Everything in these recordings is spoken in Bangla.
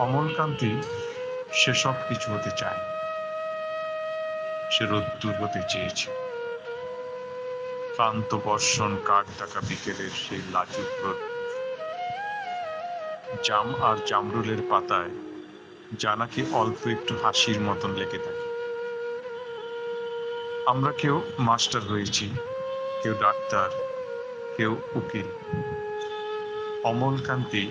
অমলকান্তি সেসব কিছু হতে চায়। সে রোদ্দুর হতে চেয়েছে। ক্লান্ত বর্ষণ কাঠ ডাকা বিকেলের সেই লাজুক রোদ। জাম আর জামরুলের পাতায় যা নাকি অল্প একটু হাসির মতন লেগে থাকে। আমরা কেউ মাস্টার হয়েছি, কেউ ডাক্তার, কেউ উকিল। অমলকান্তি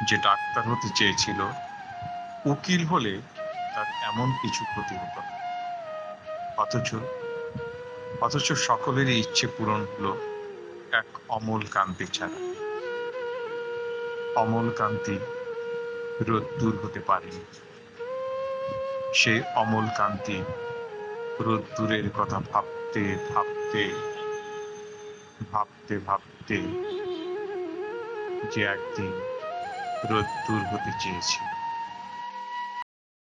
যে ডাক্তার হতে চেয়েছিল, উকিল হলে তার এমন কিছু ক্ষতি হতো না। অথচ অথচ সকলেরই ইচ্ছে পূরণ হলো এক অমল কান্তি ছাড়া। অমল কান্তি রোদ্দুর হতে পারেনি। সে অমল কান্তি রোদ্দুরের কথা ভাবতে ভাবতে ভাবতে ভাবতে যে একদিন রোদ্দুর হতে চেয়েছিল